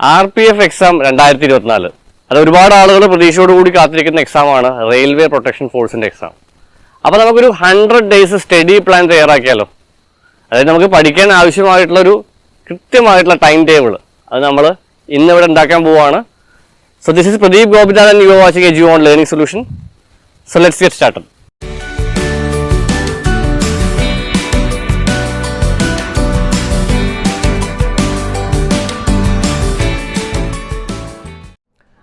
R P F exam രണ്ടായിരത്തി ഇരുപത്തിനാല് അത് ഒരുപാട് ആളുകൾ പ്രതീക്ഷയോടുകൂടി കാത്തിരിക്കുന്ന എക്സാമാണ് റെയിൽവേ പ്രൊട്ടക്ഷൻ ഫോഴ്സിന്റെ എക്സാം അപ്പോൾ നമുക്കൊരു ഹൺഡ്രഡ് ഡേയ്സ് സ്റ്റഡി പ്ലാൻ തയ്യാറാക്കിയാലോ? അതായത് നമുക്ക് പഠിക്കാൻ ആവശ്യമായിട്ടുള്ള ഒരു കൃത്യമായിട്ടുള്ള ടൈം ടേബിൾ അത് നമ്മൾ ഇന്ന് ഇവിടെ ഉണ്ടാക്കാൻ പോവാണ്. So this is Pradeep Gopinathan you watching a on learning solution so let's get started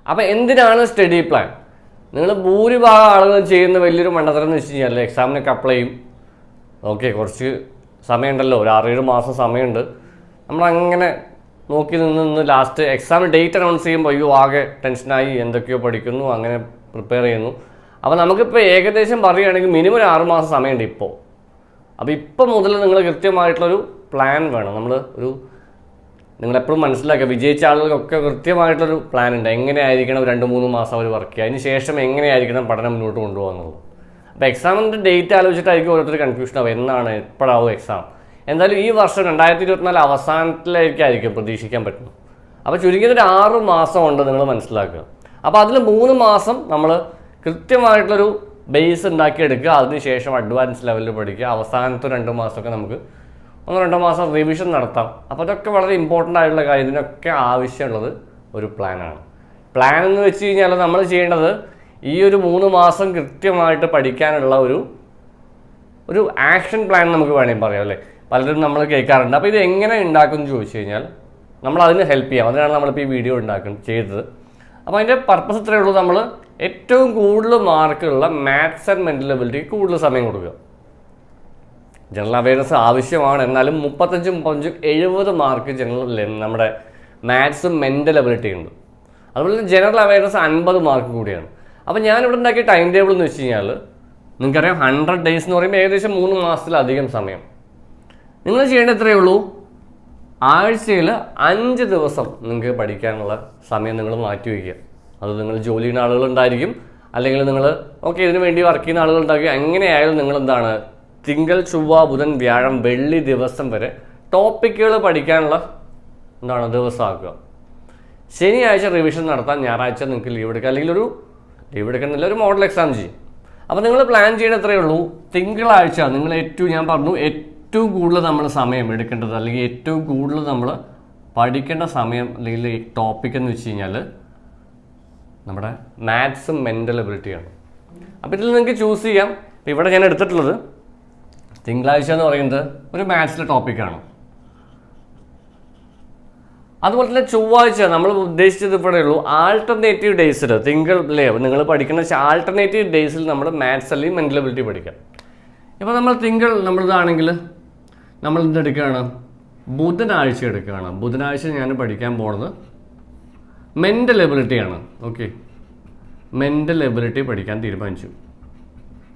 അപ്പോൾ എന്തിനാണ് സ്റ്റഡി പ്ലാൻ? നിങ്ങൾ ഭൂരിഭാഗം ആളുകൾ ചെയ്യുന്ന വലിയൊരു മണ്ടത്തരം എന്ന് വെച്ച് കഴിഞ്ഞാൽ എക്സാമിനൊക്കെ അപ്ലൈ ചെയ്യും. ഓക്കെ കുറച്ച് സമയമുണ്ടല്ലോ. ഒരു ആറേഴ് മാസം സമയമുണ്ട്. നമ്മളങ്ങനെ നോക്കി നിന്ന് നിന്ന് ലാസ്റ്റ് എക്സാം ഡേറ്റ് അനൗൺസ് ചെയ്യുമ്പോൾ അയ്യോ ആകെ ടെൻഷനായി എന്തൊക്കെയോ പഠിക്കുന്നു അങ്ങനെ പ്രിപ്പയർ ചെയ്യുന്നു. അപ്പോൾ നമുക്കിപ്പോൾ ഏകദേശം പറയുകയാണെങ്കിൽ മിനിമം ഒരു ആറുമാസം സമയമുണ്ട് ഇപ്പോൾ അപ്പോൾ ഇപ്പം മുതൽ നിങ്ങൾ കൃത്യമായിട്ടുള്ളൊരു പ്ലാൻ വേണം. നമ്മൾ ഒരു നിങ്ങൾ എപ്പോഴും മനസ്സിലാക്കുക. വിജയിച്ച ആളുകൾക്കൊക്കെ കൃത്യമായിട്ടൊരു പ്ലാൻ ഉണ്ട്. എങ്ങനെയായിരിക്കണം രണ്ട് മൂന്ന് മാസം അവർ വർക്ക് ചെയ്യുക. അതിന് ശേഷം എങ്ങനെയായിരിക്കണം പഠനം മുന്നോട്ട് കൊണ്ടുപോകുന്നുള്ളത് അപ്പോൾ എക്സാമിന്റെ ഡേറ്റ് ആലോചിച്ചിട്ടായിരിക്കും ഓരോരുത്തർ കൺഫ്യൂഷൻ ആവും എന്നാണ് എപ്പോഴാവും എക്സാം എന്തായാലും ഈ വർഷം രണ്ടായിരത്തി ഇരുപത്തിനാല് അവസാനത്തിലേക്കായിരിക്കും പ്രതീക്ഷിക്കാൻ പറ്റുന്നത്. അപ്പോൾ ചുരുങ്ങിയത് ഒരു ആറ് മാസം ഉണ്ട് നിങ്ങൾ മനസ്സിലാക്കുക. അപ്പോൾ അതിൽ മൂന്ന് മാസം നമ്മൾ കൃത്യമായിട്ടുള്ളൊരു ബേസ് ഉണ്ടാക്കിയെടുക്കുക. അതിനുശേഷം അഡ്വാൻസ് ലെവലിൽ പഠിക്കുക. അവസാനത്തെ രണ്ട് മാസമൊക്കെ നമുക്ക് ഒന്നോ രണ്ടോ മാസം റിവിഷൻ നടത്താം. അപ്പോൾ അതൊക്കെ വളരെ ഇമ്പോർട്ടന്റ് ആയിട്ടുള്ള കാര്യം. ഇതിനൊക്കെ ആവശ്യമുള്ളത് ഒരു പ്ലാനാണ് പ്ലാൻ എന്ന് വെച്ച് കഴിഞ്ഞാൽ നമ്മൾ ചെയ്യേണ്ടത് ഈ ഒരു മൂന്ന് മാസം കൃത്യമായിട്ട് പഠിക്കാനുള്ള ഒരു ഒരു ആക്ഷൻ പ്ലാൻ നമുക്ക് വേണമെങ്കിൽ പറയാം അല്ലേ? പലരും നമ്മൾ കേൾക്കാറുണ്ട്. അപ്പോൾ ഇത് എങ്ങനെ ഉണ്ടാക്കും എന്ന് ചോദിച്ചു കഴിഞ്ഞാൽ നമ്മൾ അതിന് ഹെൽപ്പ് ചെയ്യാം. അതിനാണ് നമ്മളിപ്പോൾ ഈ വീഡിയോ ഉണ്ടാക്കുന്നത് ചെയ്തത്. അപ്പോൾ അതിന്റെ പർപ്പസ് ഇത്രയേ ഉള്ളൂ. നമ്മൾ ഏറ്റവും കൂടുതൽ മാർക്കുള്ള മാത്സ് ആൻഡ് മെന്റൽ എബിലിറ്റിക്ക് കൂടുതൽ സമയം കൊടുക്കുക. ജനറൽ അവയർനെസ് ആവശ്യമാണ്. എന്നാലും മുപ്പത്തഞ്ചും മുപ്പത്തഞ്ചും എഴുപത് മാർക്ക് ജനറൽ നമ്മുടെ മാത്സും മെന്റൽ എബിലിറ്റി ഉണ്ട്. അതുപോലെ തന്നെ ജനറൽ അവയർനെസ് അൻപത് മാർക്ക് കൂടിയാണ്. അപ്പോൾ ഞാനിവിടെ ഉണ്ടാക്കിയ ടൈം ടേബിൾ എന്ന് വെച്ച് കഴിഞ്ഞാൽ നിങ്ങൾക്കറിയാം ഹൺഡ്രഡ് ഡേയ്സ് എന്ന് പറയുമ്പോൾ ഏകദേശം മൂന്ന് മാസത്തിലധികം സമയം. നിങ്ങൾ ചെയ്യേണ്ടത് ഇത്രയേ ഉള്ളൂ. ആഴ്ചയിൽ അഞ്ച് ദിവസം നിങ്ങൾക്ക് പഠിക്കാനുള്ള സമയം നിങ്ങൾ മാറ്റി വയ്ക്കുക. അത് നിങ്ങൾ ജോലി ചെയ്യുന്ന ആളുകളുണ്ടായിരിക്കും അല്ലെങ്കിൽ നിങ്ങൾ ഓക്കെ ഇതിനു വേണ്ടി വർക്ക് ചെയ്യുന്ന ആളുകളുണ്ടായിരിക്കും എങ്ങനെയായാലും നിങ്ങൾ എന്താണ് തിങ്കൾ ചൊവ്വ ബുധൻ വ്യാഴം വെള്ളി ദിവസം വരെ ടോപ്പിക്കുകൾ പഠിക്കാനുള്ള എന്താണ് ദിവസമാക്കുക ശനിയാഴ്ച റിവിഷൻ നടത്താൻ ഞായറാഴ്ച നിങ്ങൾക്ക് ലീവ് എടുക്കുക അല്ലെങ്കിൽ ഒരു ലീവ് എടുക്കുന്നില്ല ഒരു മോഡൽ എക്സാം ചെയ്യും. അപ്പോൾ നിങ്ങൾ പ്ലാൻ ചെയ്യണത് എത്രയേ ഉള്ളൂ. തിങ്കളാഴ്ച നിങ്ങൾ ഏറ്റവും ഞാൻ പറഞ്ഞു ഏറ്റവും കൂടുതൽ നമ്മൾ സമയം എടുക്കേണ്ടത് അല്ലെങ്കിൽ ഏറ്റവും കൂടുതൽ നമ്മൾ പഠിക്കേണ്ട സമയം അല്ലെങ്കിൽ ടോപ്പിക് എന്ന് വെച്ച് കഴിഞ്ഞാൽ നമ്മുടെ മാത്സും മെന്റൽ എബിലിറ്റിയാണ് അപ്പോൾ ഇതിൽ നിങ്ങൾക്ക് ചൂസ് ചെയ്യാം. ഇവിടെ ഞാൻ എടുത്തിട്ടുള്ളത് തിങ്കളാഴ്ച എന്ന് പറയുന്നത് ഒരു മാത്സിലെ ടോപ്പിക്കാണ് അതുപോലെ തന്നെ ചൊവ്വാഴ്ച നമ്മൾ ഉദ്ദേശിച്ചത് ഇവിടെ ഉള്ളൂ ആൾട്ടർനേറ്റീവ് ഡേയ്സിൽ തിങ്കൾ അല്ലേ നിങ്ങൾ പഠിക്കുന്ന ആൾട്ടർനേറ്റീവ് ഡേയ്സിൽ നമ്മൾ മാത്സ് അല്ലെങ്കിൽ മെന്റൽ എബിലിറ്റി പഠിക്കാം. ഇപ്പോൾ നമ്മൾ തിങ്കൾ നമ്മളിതാണെങ്കിൽ നമ്മൾ എന്തെടുക്കുകയാണ് ബുധനാഴ്ച എടുക്കുകയാണ്. ബുധനാഴ്ച ഞാൻ പഠിക്കാൻ പോണത് മെന്റൽ എബിലിറ്റിയാണ് ഓക്കെ മെന്റൽ എബിലിറ്റി പഠിക്കാൻ തീരുമാനിച്ചു.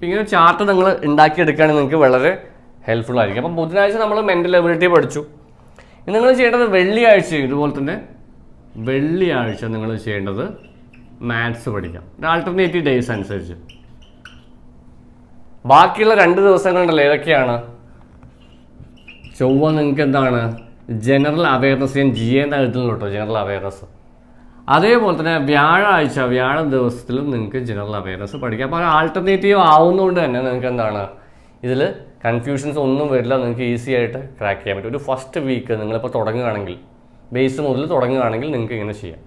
ഇങ്ങനെ ചാർട്ട് നിങ്ങൾ ഉണ്ടാക്കിയെടുക്കുകയാണെങ്കിൽ നിങ്ങൾക്ക് വളരെ ഹെൽപ്ഫുൾ ആയിരിക്കും. അപ്പം ബുധനാഴ്ച നമ്മൾ മെന്റൽ എബിലിറ്റി പഠിച്ചു. നിങ്ങൾ ചെയ്യേണ്ടത് വെള്ളിയാഴ്ച ഇതുപോലെ തന്നെ വെള്ളിയാഴ്ച നിങ്ങൾ ചെയ്യേണ്ടത് മാത്സ് പഠിക്കാം. ആൾട്ടർനേറ്റീവ് ഡേയ്സ് അനുസരിച്ച്. ബാക്കിയുള്ള രണ്ട് ദിവസങ്ങളുണ്ടല്ലോ ഏതൊക്കെയാണ്? ചൊവ്വ നിങ്ങൾക്ക് എന്താണ്? ജനറൽ അവയർനെസ് ഞാൻ ജി എന്ന എഴുതുന്നു കേട്ടോ ജനറൽ അവയർനെസ് അതേപോലെ തന്നെ വ്യാഴാഴ്ച വ്യാഴം ദിവസത്തിലും നിങ്ങൾക്ക് ജനറൽ അവയർനെസ് പഠിക്കാം. അപ്പോൾ ആൾട്ടർനേറ്റീവ് ആവുന്നതുകൊണ്ട് തന്നെ നിങ്ങൾക്ക് എന്താണ്? ഇതിൽ കൺഫ്യൂഷൻസ് ഒന്നും വരില്ല. നിങ്ങൾക്ക് ഈസി ആയിട്ട് ക്രാക്ക് ചെയ്യാൻ പറ്റും. ഒരു ഫസ്റ്റ് വീക്ക് നിങ്ങളിപ്പോൾ തുടങ്ങുകയാണെങ്കിൽ ബേസ് മുതൽ തുടങ്ങുകയാണെങ്കിൽ നിങ്ങൾക്ക് ഇങ്ങനെ ചെയ്യാം.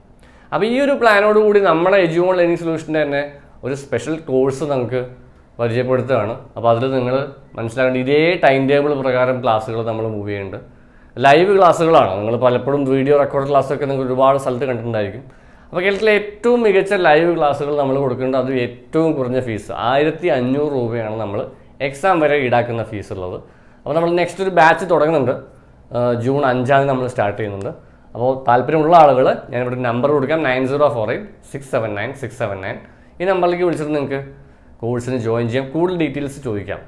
അപ്പോൾ ഈ ഒരു പ്ലാനോട് കൂടി നമ്മുടെ എജ്യൂൺ ലേണിംഗ് സൊല്യൂഷന്റെ തന്നെ ഒരു സ്പെഷ്യൽ കോഴ്സ് നമുക്ക് പരിചയപ്പെടുത്തുകയാണ്. അപ്പോൾ അതിൽ നിങ്ങൾ മനസ്സിലാക്കേണ്ട ഇതേ ടൈം ടേബിൾ പ്രകാരം ക്ലാസ്സുകൾ നമ്മൾ മൂവ് ചെയ്യുന്നുണ്ട്. ലൈവ് ക്ലാസ്സുകളാണ് നിങ്ങൾ പലപ്പോഴും വീഡിയോ റെക്കോർഡ് ക്ലാസ്സൊക്കെ നിങ്ങൾ ഒരുപാട് സ്ഥലത്ത് കണ്ടിട്ടുണ്ടായിരിക്കും. അപ്പോൾ കേരളത്തിലെ ഏറ്റവും മികച്ച ലൈവ് ക്ലാസ്സുകൾ നമ്മൾ കൊടുക്കേണ്ടത് അത് ഏറ്റവും കുറഞ്ഞ ഫീസ് ആയിരത്തി അഞ്ഞൂറ് രൂപയാണ് നമ്മൾ എക്സാം വരെ ഈടാക്കുന്ന ഫീസ് ഉള്ളത്. അപ്പോൾ നമ്മൾ നെക്സ്റ്റ് ഒരു ബാച്ച് തുടങ്ങുന്നുണ്ട്. ജൂൺ അഞ്ചാം തീയതി നമ്മൾ സ്റ്റാർട്ട് ചെയ്യുന്നുണ്ട്. അപ്പോൾ താല്പര്യമുള്ള ആളുകൾ ഇവിടെ നമ്പർ കൊടുക്കാം. Nine zero four eight six seven nine six seven nine. ഈ നമ്പറിലേക്ക് വിളിച്ചിട്ട് നിങ്ങൾക്ക് കോഴ്സിന് ജോയിൻ ചെയ്യാം. കൂടുതൽ ഡീറ്റെയിൽസ് ചോദിക്കാം.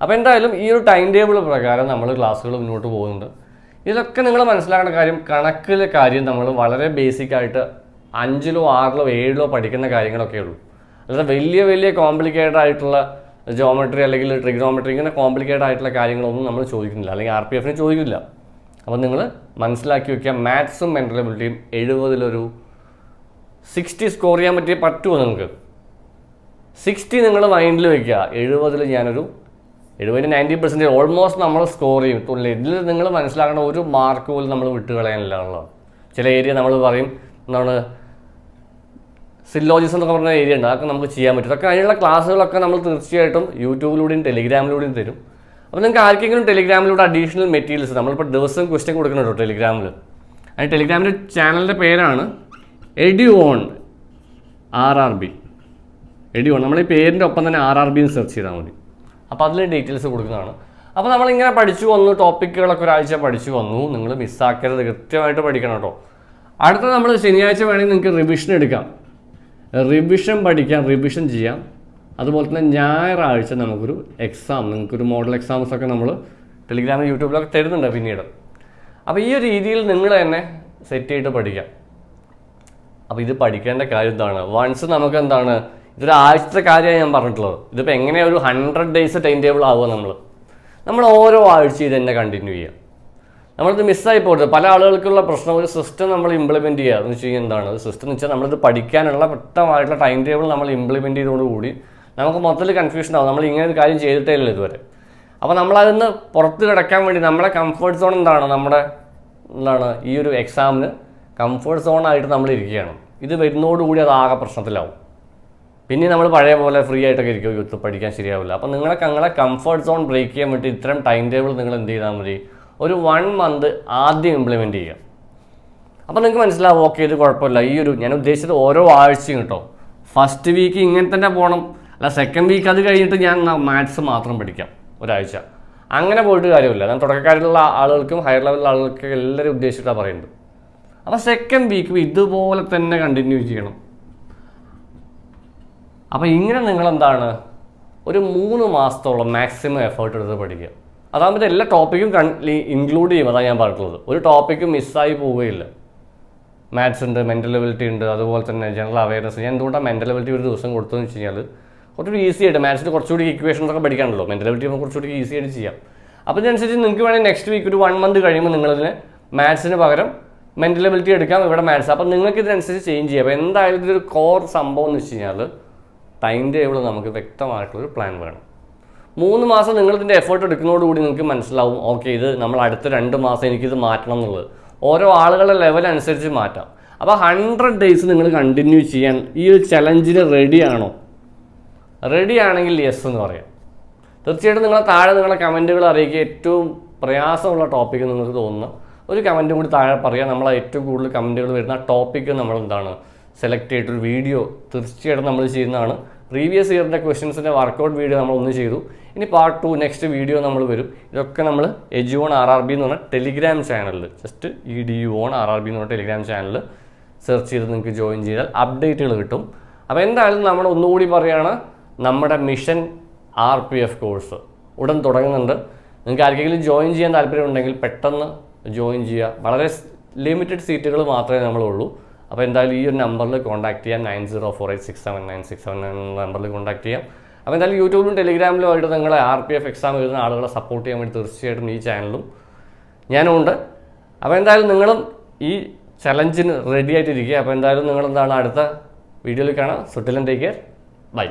അപ്പോൾ എന്തായാലും ഈ ഒരു ടൈം ടേബിൾ പ്രകാരം നമ്മൾ ക്ലാസ്സുകൾ മുന്നോട്ട് പോകുന്നുണ്ട്. ഇതിലൊക്കെ നിങ്ങൾ മനസ്സിലാക്കേണ്ട കാര്യം കണക്കിലെ കാര്യം നമ്മൾ വളരെ ബേസിക് ആയിട്ട് അഞ്ചിലോ ആറിലോ ഏഴിലോ പഠിക്കുന്ന കാര്യങ്ങളൊക്കെ ഉള്ളൂ. അല്ലാതെ വലിയ വലിയ കോംപ്ലിക്കേറ്റഡ് ആയിട്ടുള്ള ജോമെട്രി അല്ലെങ്കിൽ ട്രിഗ്നോമെട്രി ഇങ്ങനെ കോംപ്ലിക്കേറ്റഡ് ആയിട്ടുള്ള കാര്യങ്ങളൊന്നും നമ്മൾ ചോദിക്കുന്നില്ല. അല്ലെങ്കിൽ ആർ പി എഫിന് ചോദിക്കില്ല അപ്പോൾ നിങ്ങൾ മനസ്സിലാക്കി വയ്ക്കുക മാത്സും മെന്റൽ എബിലിറ്റിയും എഴുപതിലൊരു സിക്സ്റ്റി സ്കോർ ചെയ്യാൻ പറ്റിയ പറ്റുമോ നിങ്ങൾക്ക്. സിക്സ്റ്റി നിങ്ങൾ മൈൻഡിൽ വെക്കുക എഴുപതിൽ ഞാനൊരു എഴുപതിന് നയന്റി പെർസെന്റേജ് ഓൾമോസ്റ്റ് നമ്മൾ സ്കോർ ചെയ്യും. ഇതിൽ നിങ്ങൾ മനസ്സിലാക്കേണ്ട ഒരു മാർക്ക് പോലും നമ്മൾ വിട്ട് കളയാനില്ല ചില ഏരിയ നമ്മൾ പറയും എന്താണ് സില്ലോജിസം എന്നൊക്കെ പറഞ്ഞ ഏരിയ ഉണ്ട്. അതൊക്കെ നമുക്ക് ചെയ്യാൻ പറ്റും. അതൊക്കെ അതിനുള്ള ക്ലാസ്സുകളൊക്കെ നമ്മൾ തീർച്ചയായിട്ടും യൂട്യൂബിലൂടെയും ടെലിഗ്രാമിലൂടെയും തരും. അപ്പോൾ നിങ്ങൾക്ക് ആർക്കെങ്കിലും ടെലിഗ്രാമിലൂടെ അഡീഷണൽ മെറ്റീരിയൽസ് നമ്മളിപ്പോൾ ദിവസം ക്വസ്റ്റ്യൻ കൊടുക്കുന്നുണ്ടോ ടെലിഗ്രാമിൽ അതിന് ടെലിഗ്രാമിന്റെ ചാനലിന്റെ പേരാണ് ED on R R B. ED on നമ്മൾ ഈ പേരിന്റെ ഒപ്പം തന്നെ ആർ ആർ ബി സെർച്ച് ചെയ്താൽ മതി. അപ്പോൾ അതിൽ ഡീറ്റെയിൽസ് കൊടുക്കുന്നതാണ്. അപ്പോൾ നമ്മളിങ്ങനെ പഠിച്ചു വന്നു ടോപ്പിക്കുകളൊക്കെ ഒരാഴ്ച പഠിച്ചു വന്നു. നിങ്ങൾ മിസ്സാക്കരുത് കൃത്യമായിട്ട് പഠിക്കണം കേട്ടോ. അടുത്ത നമ്മൾ ശനിയാഴ്ച വേണമെങ്കിൽ നിങ്ങൾക്ക് റിവിഷൻ എടുക്കാം. റിവിഷൻ പഠിക്കാം റിവിഷൻ ചെയ്യാം. അതുപോലെ തന്നെ ഞായറാഴ്ച നമുക്കൊരു എക്സാം നിങ്ങൾക്കൊരു മോഡൽ എക്സാംസ് ഒക്കെ നമ്മൾ ടെലിഗ്രാമിൽ യൂട്യൂബിലൊക്കെ തരുന്നുണ്ട് പിന്നീട്. അപ്പോൾ ഈ ഒരു രീതിയിൽ നിങ്ങൾ തന്നെ സെറ്റ് ചെയ്തിട്ട് പഠിക്കാം. അപ്പോൾ ഇത് പഠിക്കേണ്ട കാര്യം എന്താണ്? വൺസ് നമുക്ക് എന്താണ് ഇതൊരു ആഴ്ചത്തെ കാര്യമാണ് ഞാൻ പറഞ്ഞിട്ടുള്ളത്. ഇതിപ്പോൾ എങ്ങനെ ഒരു ഹൺഡ്രഡ് ഡേയ്സ് ടൈം ടേബിൾ ആവുക നമ്മൾ നമ്മൾ ഓരോ ആഴ്ചയും ഇത് തന്നെ കണ്ടിന്യൂ ചെയ്യുക. നമ്മളിത് മിസ്സായി പോകരുത്. പല ആളുകൾക്കുള്ള പ്രശ്നം ഒരു സിസ്റ്റം നമ്മൾ ഇംപ്ലിമെന്റ് ചെയ്യുക. എന്ന് വെച്ച് കഴിഞ്ഞാൽ എന്താണ്? സിസ്റ്റം എന്ന് വെച്ചാൽ നമ്മളിത് പഠിക്കാനുള്ള വ്യക്തമായിട്ടുള്ള ടൈം ടേബിൾ നമ്മൾ ഇംപ്ലിമെന്റ് ചെയ്തതോടുകൂടി നമുക്ക് മൊത്തത്തിൽ കൺഫ്യൂഷൻ ആവും. നമ്മൾ ഇങ്ങനെ ഒരു കാര്യം ചെയ്തിട്ടേ ഇല്ല ഇതുവരെ അപ്പോൾ നമ്മളതിന്ന് പുറത്ത് കിടക്കാൻ വേണ്ടി നമ്മുടെ കംഫർട്ട് സോൺ എന്താണ്? നമ്മുടെ എന്താണ്? ഈ ഒരു എക്സാമിന് കംഫർട്ട് സോൺ ആയിട്ട് നമ്മൾ ഇരിക്കുകയാണ്. ഇത് വരുന്നതോടുകൂടി അത് ആകെ പ്രശ്നത്തിലാവും. പിന്നെ നമ്മൾ പഴയ പോലെ ഫ്രീ ആയിട്ടൊക്കെ ഇരിക്കും യൂത്ത് പഠിക്കാൻ ശരിയാവില്ല. അപ്പോൾ നിങ്ങൾക്ക് നിങ്ങളെ കംഫർട്ട് സോൺ ബ്രേക്ക് ചെയ്യാൻ വേണ്ടി ഇത്തരം ടൈം ടേബിൾ നിങ്ങൾ എന്ത് ചെയ്താൽ മതി? ഒരു വൺ മന്ത് ആദ്യം ഇംപ്ലിമെന്റ് ചെയ്യുക. അപ്പോൾ നിങ്ങൾക്ക് മനസ്സിലാവും ഓക്കെ ഇത് കുഴപ്പമില്ല. ഈ ഒരു ഞാൻ ഉദ്ദേശിച്ചത് ഓരോ ആഴ്ചയും കേട്ടോ. ഫസ്റ്റ് വീക്ക് ഇങ്ങനെ തന്നെ പോകണം അല്ല സെക്കൻഡ് വീക്ക് അത് കഴിഞ്ഞിട്ട് ഞാൻ മാത്സ് മാത്രം പഠിക്കാം ഒരാഴ്ച. അങ്ങനെ പോയിട്ട് കാര്യമില്ല. ഞാൻ തുടക്കക്കാരിലുള്ള ആളുകൾക്കും ഹയർ ലെവലിലുള്ള ആളുകൾക്കും എല്ലാവരും ഉദ്ദേശിച്ചിട്ടാണ് പറയുന്നത്. അപ്പോൾ സെക്കൻഡ് വീക്ക് ഇതുപോലെ തന്നെ കണ്ടിന്യൂ ചെയ്യണം. അപ്പോൾ ഇങ്ങനെ നിങ്ങൾ എന്താണ് ഒരു മൂന്ന് മാസത്തോളം മാക്സിമം എഫേർട്ട് എടുത്ത് പഠിക്കുക. അതാകുമ്പോൾ എല്ലാ ടോപ്പിക്കും ഇൻക്ലൂഡ് ചെയ്യും. അതാണ് ഞാൻ പറഞ്ഞിട്ടുള്ളത്. ഒരു ടോപ്പിക്കും മിസ്സായി പോവുകയില്ല. മാത്സ് ഉണ്ട് മെന്റൽ എബിലിറ്റി ഉണ്ട് അതുപോലെ തന്നെ ജനറൽ അവയർനെസ് ഞാൻ എന്തുകൊണ്ടാണ് മെന്റൽ എബിലിറ്റി ഒരു ദിവസം കൊടുത്തതെന്ന് വെച്ച് കഴിഞ്ഞാൽ കുറച്ചുകൂടി ഈസി ആയിട്ട് മാത്സിൽ കുറച്ചുകൂടി ഇക്വേഷൻസ് ഒക്കെ പഠിക്കാണല്ലോ മെന്റൽ എബിലിറ്റി നമുക്ക് കുറച്ചുകൂടി ഈസി ആയിട്ട് ചെയ്യാം. അപ്പോൾ ഇതിനനുസരിച്ച് നിങ്ങൾക്ക് വേണമെങ്കിൽ നെക്സ്റ്റ് വീക്ക് ഒരു വൺ മന്ത് കഴിയുമ്പോൾ നിങ്ങളതിന് മാത്സിന് പകരം മെന്റൽ എബിലിറ്റി എടുക്കാം. ഇവിടെ മാത്സ് അപ്പോൾ നിങ്ങൾക്ക് ഇതിനനുസരിച്ച് ചേഞ്ച് ചെയ്യാം. അപ്പോൾ എന്തായാലും ഇതൊരു കോർ സംഭവം എന്ന് വെച്ച് കഴിഞ്ഞാൽ ടൈം ടേബിൾ നമുക്ക് വ്യക്തമായിട്ടുള്ളൊരു പ്ലാൻ വേണം. മൂന്ന് മാസം നിങ്ങൾ ഇതിന്റെ എഫേർട്ട് എടുക്കുന്നതോടുകൂടി നിങ്ങൾക്ക് മനസ്സിലാവും ഓക്കെ ഇത് നമ്മൾ അടുത്ത രണ്ട് മാസം എനിക്കിത് മാറ്റണം എന്നുള്ളത്. ഓരോ ആളുകളുടെ ലെവൽ അനുസരിച്ച് മാറ്റാം. അപ്പോൾ ഹൺഡ്രഡ് ഡേയ്സ് നിങ്ങൾ കണ്ടിന്യൂ ചെയ്യാൻ ഈ ഒരു ചലഞ്ചിന് റെഡിയാണോ റെഡി ആണെങ്കിൽ യെസ് എന്ന് പറയാം. തീർച്ചയായിട്ടും നിങ്ങളെ താഴെ നിങ്ങളുടെ കമന്റുകൾ അറിയിക്കുക. ഏറ്റവും പ്രയാസമുള്ള ടോപ്പിക്ക് നിങ്ങൾക്ക് തോന്നുന്നു. ഒരു കമന്റും കൂടി താഴെ പറയാം. നമ്മൾ ഏറ്റവും കൂടുതൽ കമന്റുകൾ വരുന്ന ടോപ്പിക്ക് നമ്മൾ എന്താണ് സെലക്ട് ചെയ്തിട്ടൊരു വീഡിയോ തീർച്ചയായിട്ടും നമ്മൾ ചെയ്യുന്നതാണ്. പ്രീവിയസ് ഇയറിന്റെ ക്വസ്റ്റ്യൻസിന്റെ വർക്കൗട്ട് വീഡിയോ നമ്മൾ ഒന്ന് ചെയ്തു. ഇനി പാർട്ട് ടു നെക്സ്റ്റ് വീഡിയോ നമ്മൾ വരും. ഇതൊക്കെ നമ്മൾ edu on R R B എന്ന് പറഞ്ഞ ടെലിഗ്രാം ചാനലിൽ just E D U on R R B എന്ന് പറഞ്ഞ ടെലിഗ്രാം ചാനലിൽ സെർച്ച് ചെയ്ത് നിങ്ങൾക്ക് ജോയിൻ ചെയ്താൽ അപ്ഡേറ്റുകൾ കിട്ടും. അപ്പോൾ എന്തായാലും നമ്മൾ ഒന്നുകൂടി പറയുകയാണ് നമ്മുടെ mission R P F course ഉടൻ തുടങ്ങുന്നുണ്ട്. നിങ്ങൾക്ക് ആർക്കെങ്കിലും ജോയിൻ ചെയ്യാൻ താല്പര്യമുണ്ടെങ്കിൽ പെട്ടെന്ന് ജോയിൻ ചെയ്യുക. വളരെ ലിമിറ്റഡ് സീറ്റുകൾ മാത്രമേ നമ്മളുള്ളൂ. അപ്പോൾ എന്തായാലും ഈ ഒരു നമ്പറിൽ കോൺടാക്ട് ചെയ്യാം. Nine zero four eight six seven nine six seven nine നമ്പറിൽ കോൺടാക്ട് ചെയ്യാം. അപ്പോൾ എന്തായാലും യൂട്യൂബിലും ടെലിഗ്രാമിലും ആയിട്ട് നിങ്ങളെ ആർ പി എഫ് എക്സാം എഴുതുന്ന ആളുകളെ സപ്പോർട്ട് ചെയ്യാൻ വേണ്ടി തീർച്ചയായിട്ടും ഈ ചാനലും ഞാനും ഉണ്ട്. അപ്പോൾ എന്തായാലും നിങ്ങളും ഈ ചലഞ്ചിന് റെഡി ആയിട്ടിരിക്കുക. അപ്പോൾ എന്തായാലും നിങ്ങളെന്താണ് അടുത്ത വീഡിയോയിൽ കാണാം. സുട്ടിലൻ ടേക്ക് കെയർ ബൈ